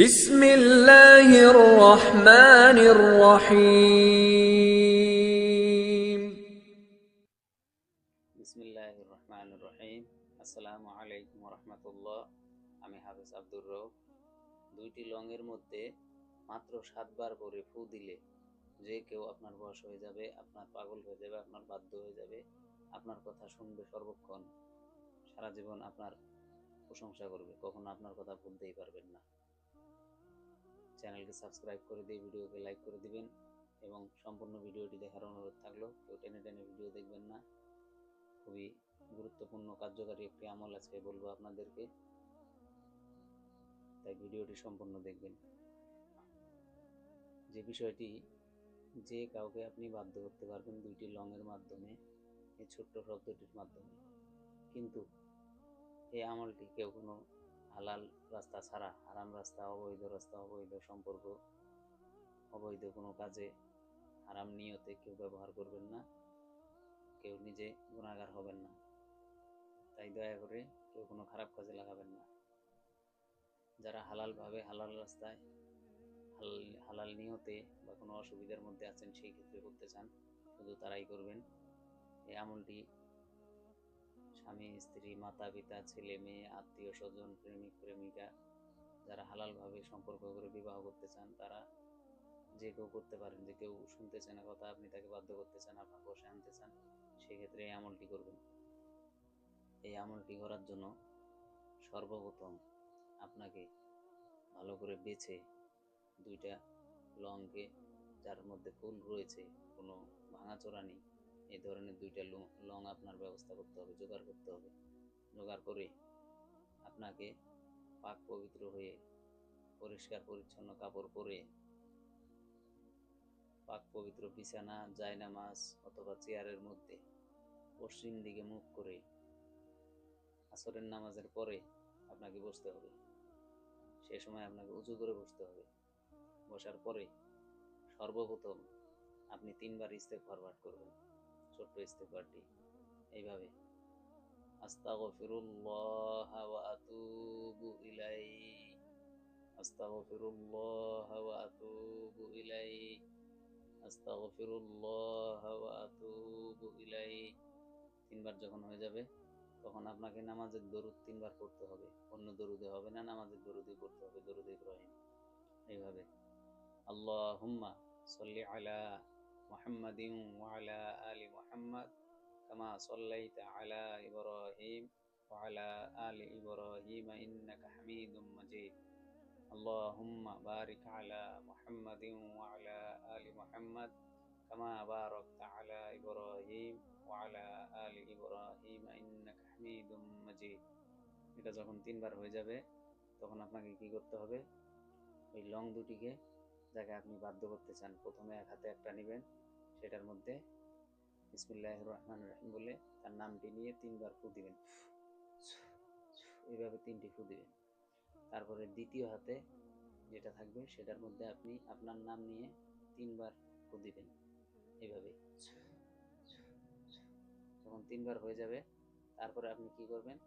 বিসমিল্লাহির রহমানির রহিম। বিসমিল্লাহির রহমানির রহিম। আসসালামু আলাইকুম রহমতুল্লাহ আমি হাফেজ আব্দুর রব দুইটি লংয়ের মধ্যে মাত্র সাতবার করে ফু দিলে যে কেউ আপনার বয়স হয়ে যাবে, আপনার পাগল হয়ে যাবে, আপনার বাধ্য হয়ে যাবে, আপনার কথা শুনবে সর্বক্ষণ, সারা জীবন আপনার প্রশংসা করবে, কখনো আপনার কথা ভুলতেই পারবেন না। চ্যানেলকে সাবস্ক্রাইব করে দিয়ে ভিডিওকে লাইক করে দিবেন এবং সম্পূর্ণ ভিডিওটি দেখার অনুরোধ থাকল, কেউ টেনে টেনে ভিডিও দেখবেন না। খুবই গুরুত্বপূর্ণ, কার্যকারী একটি আমল আজকে বলব আপনাদেরকে। তাই ভিডিওটি সম্পূর্ণ দেখবেন। যে বিষয়টি, যে কাউকে আপনি বাধ্য করতে পারবেন দুইটি লংয়ের মাধ্যমে, এই ছোট্ট শব্দটির মাধ্যমে। কিন্তু এই আমলটি কেউ কোনো হালাল রাস্তা ছাড়া, হারাম রাস্তা, অবৈধ রাস্তা, অবৈধ সম্পর্ক, অবৈধ কোনো কাজে হারাম নিয়তে কেউ ব্যবহার করবেন না, কেউ নিজে গুণাগার হবেন না। তাই দয়া করে কেউ কোনো খারাপ কাজে লাগাবেন না। যারা হালালভাবে হালাল রাস্তায় হালাল হালাল নিয়তে বা কোনো অসুবিধার মধ্যে আছেন, সেই ক্ষেত্রে করতে চান, শুধু তারাই করবেন। এই আমলটি স্বামী, স্ত্রী মাতা পিতা ছেলে মেয়ে, আত্মীয় স্বজন, প্রেমিক, প্রেমিকা যারা হালালভাবে সম্পর্ক করে বিবাহ করতে চান, তারা যে কেউ করতে পারেন, যে কেউ শুনতে চায় না কথা, আপনি তাকে বাধ্য করতে চান, আপনার বসে আনতে চান, সেক্ষেত্রে এই আমলটি করবেন। এই আমলটি করার জন্য সর্বপ্রথম আপনাকে ভালো করে বেছে দুইটা লংকে, যার মধ্যে ফুল রয়েছে, কোনো ভাঙাচোরা নেই এই ধরনের দুইটা লং- আপনার ব্যবস্থা করতে হবে, জোগাড় করতে হবে। জোগাড় করে আপনাকে পাক পবিত্র হয়ে পরিষ্কার পরিচ্ছন্ন কাপড় পরে পাক পবিত্র বিছানা, জায়নামাজ অথবা চেয়ারের মধ্যে পশ্চিম দিকে মুখ করে আসরের নামাজের পরে আপনাকে বসতে হবে। সে সময় আপনাকে উঁচু করে বসতে হবে। বসার পরে সর্বপ্রথম আপনি তিনবার ইস্তেগফার পাঠ করবেন। ছোট্ট ইস্তেগফারটি এইভাবে। আস্তাগফিরুল্লাহ ওয়া আতুবু ইলাইহি। আস্তাগফিরুল্লাহ ওয়া আতুবু ইলাইহি। আস্তাগফিরুল্লাহ ওয়া আতুবু ইলাইহি। তিনবার যখন হয়ে যাবে, তখন আপনাকে নামাজের দরুদ তিনবার পড়তে হবে। অন্য দরুদে হবে না, নামাজের দরুদই পড়তে হবে, দরুদ ইব্রাহিম। এইভাবে। আল্লাহ আল্লাহুম্মা সাল্লি আলা মুহাম্মাদিন ওয়া আলা আলি মুহাম্মাদ কামা সাল্লাইতা আলা ইব্রাহিম ওয়া আলা আলি ইব্রাহিম ইন্নাকা হামিদুম মাজিদ اللهم بارك على محمد وعلى آل محمد كما باركت على إبراهيم وعلى آل إبراهيم إنك حميد مجيد এটা যখন তিনবার হয়ে যাবে তখন আপনাকে কি করতে হবে ওই লং দুটিকে যাকে আপনি বাধ্য করতে চান, প্রথমে এক হাতে একটা নেবেন, সেটার মধ্যে বিসমিল্লাহ রহমান রহিম বলে তার নামটি নিয়ে তিনবার ফু দিবেন। এইভাবে তিনটি ফু দিবেন। তারপরে দ্বিতীয় হাতে যেটা থাকবে, সেটার মধ্যে আপনি আপনার নাম নিয়ে তিনবার ফু দিবেন। এইভাবে। যখন তিনবার হয়ে যাবে, তারপরে আপনি কি করবেন?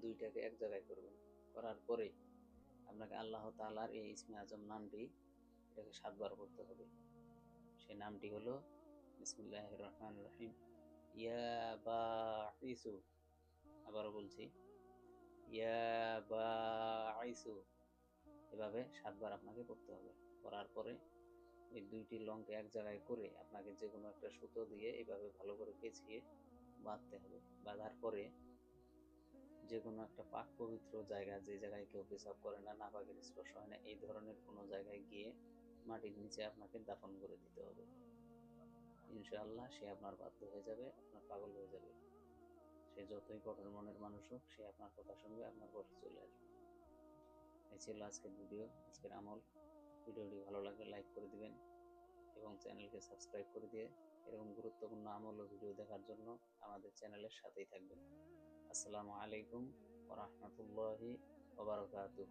দুইটাকে এক জায়গায় করবেন। করার পরে আপনাকে আল্লাহ তালার এই ইসমে আজম নামটি এটাকে সাতবার করতে হবে। সেই নামটি হলো বিসমিল্লাহ রহমান রহিম। ইয়া বা ইসু আবারও বলছি। ইয়া বা আইসু এভাবে সাতবার আপনাকে করতে হবে। করার পরে ওই দুইটি লংকে এক জায়গায় করে আপনাকে যে কোনো একটা সুতো দিয়ে এভাবে ভালো করে পেঁচিয়ে বাঁধতে হবে। বাঁধার পরে যে কোনো একটা পাক পবিত্র জায়গা যে জায়গায় কেউ পেশাব করে না, নাপাকের স্পর্শ হয় না, এই ধরনের কোনো জায়গায় গিয়ে মাটির নিচে আপনাকে দাফন করে দিতে হবে। ইনশাআল্লাহ সে আপনার বাধ্য হয়ে যাবে, আপনার পাগল হয়ে যাবে। সে যতই কঠোর মনের মানুষ হোক, সে আপনার কথা শুনবে, আপনার বসে চলে আসবে। এই ছিল আজকের ভিডিও, আজকের আমল। ভিডিওটি ভালো লাগলে লাইক করে দিবেন এবং চ্যানেলকে সাবস্ক্রাইব করে দিয়ে এরকম গুরুত্বপূর্ণ আমল ও ভিডিও দেখার জন্য আমাদের চ্যানেলের সাথেই থাকবেন। আসসালামু আলাইকুম ওরহমতুল্লাহি ওবরাকাতুহ